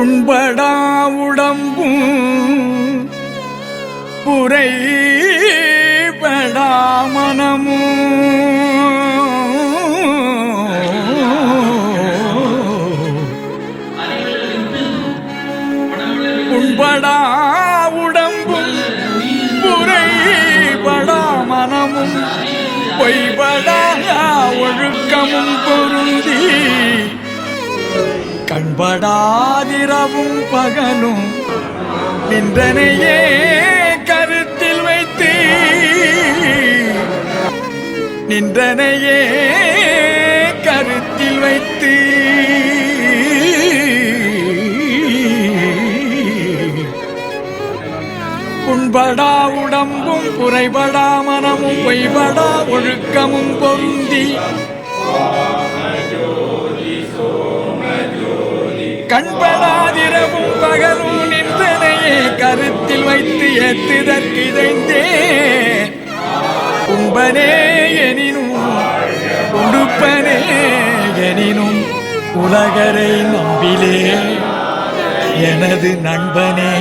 உண்படா உடம்பும் புரைபடா மனமும். ஒழுக்கமும் பொருந்தி கண்படாதிரவும் பகலும் நின்றனையே கருத்தில் வைத்து. நின்றனையே கருத்தில் வைத்து. உண்படா உடம்பும் குறைபடா மனமும் பொய்படா ஒழுக்கமும் பொருந்தி கண்படாதிரவும் பகலும் நின்றனையே கருத்தில் வைத்து ஏத்துதற்கு இதைந்தே. உண்பனே எனினும் உடுப்பனே எனினும் உலகரை நம்பிலே. எனது நண்பனே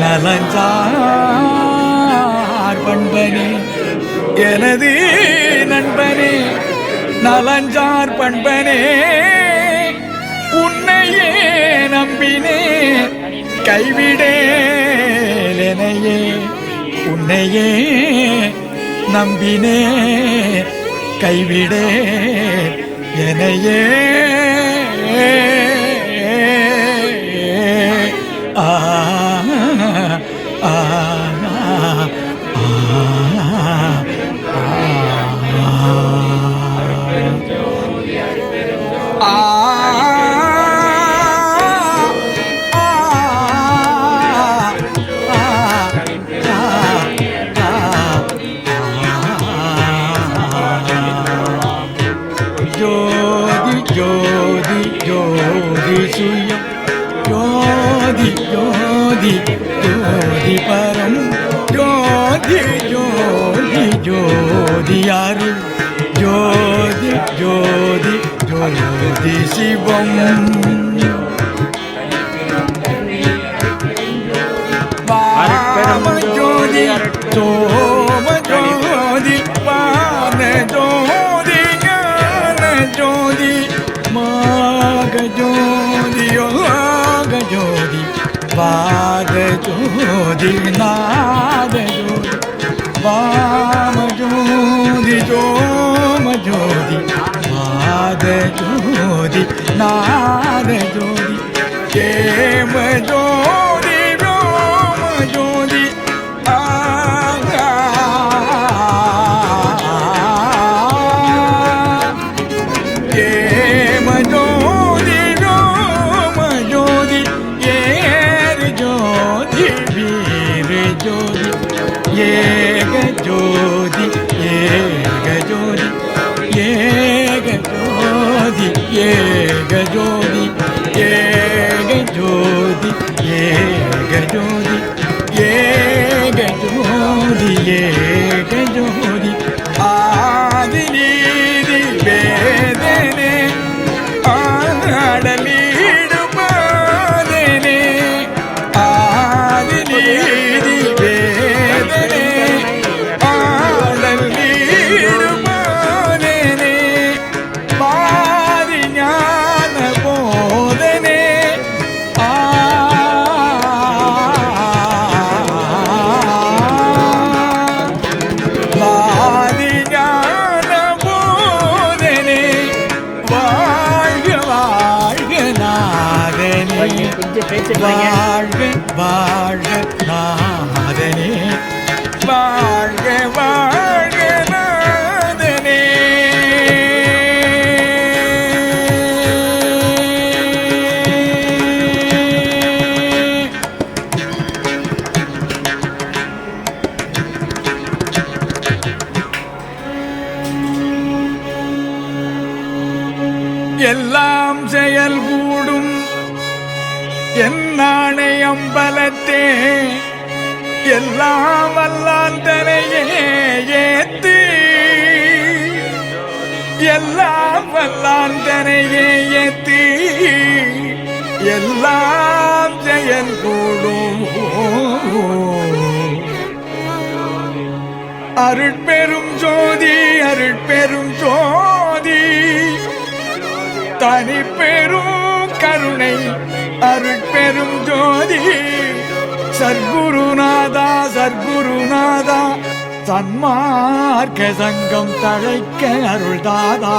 நலஞ்சார் பண்பனே. எனது நண்பனே நலஞ்சார் பண்பனே உன்னையே நம்பினே கைவிடேலனையே உன்னையே நம்பினே கைவிடே எனையே ஜோதியாரு ஜோதி ஜோதி ஜோதி சிவம். ஜோதி சோம ஜோதி பான ஜோதி ஞான ஜோதி மாக ஜோதி யோக ஜோதி வாத ஜோதி நாத ஜோதி. વામ જોધી જોમ જોધી નાદ જોધી નાદ જોધી કેમ જોધી રોમ જોધી કેમ જોધી રોમ જોધી યેર જોધી વીર જોધી યે வாழ்க வாழ்க நாதனே. வாழ்க வாழ்க நாதனே. எல்லாம் செயல் என் நாணை அம்பலத்தே எல்லாம் வல்லான் தனையே ஏத்து. எல்லாம் வல்லான் தனையே ஏத்து. எல்லாம் ஜெயன் கூடும். அருட்பெரும் ஜோதி அருட்பெரும் ஜோதி. தனி பெரும் கருணை அருட்பெரும் ஜோதி சர்க்குருநாதா சர்க்குருநாதா சன்மார்க்க சங்கம் தழைக்க அருள்தாதா.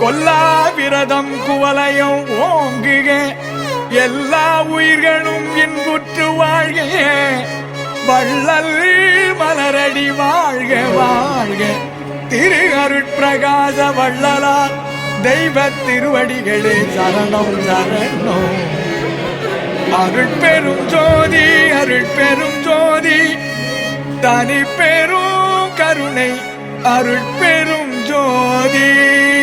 கொல்லா விரதம் குவலையும் ஓங்குக. எல்லா உயிர்களும் இன்புற்று வாழ்க வள்ளல் மலரடி வாழ்க வாழ்க. திரு அருட்பிரகாச வள்ளலார் தெய்வ திருவடிகளே சரணம் சரணம். அருட்பெரும் ஜோதி அருட்பெரும் ஜோதி. தனி பெரும் கருணை அருட்பெரும் ஜோதி.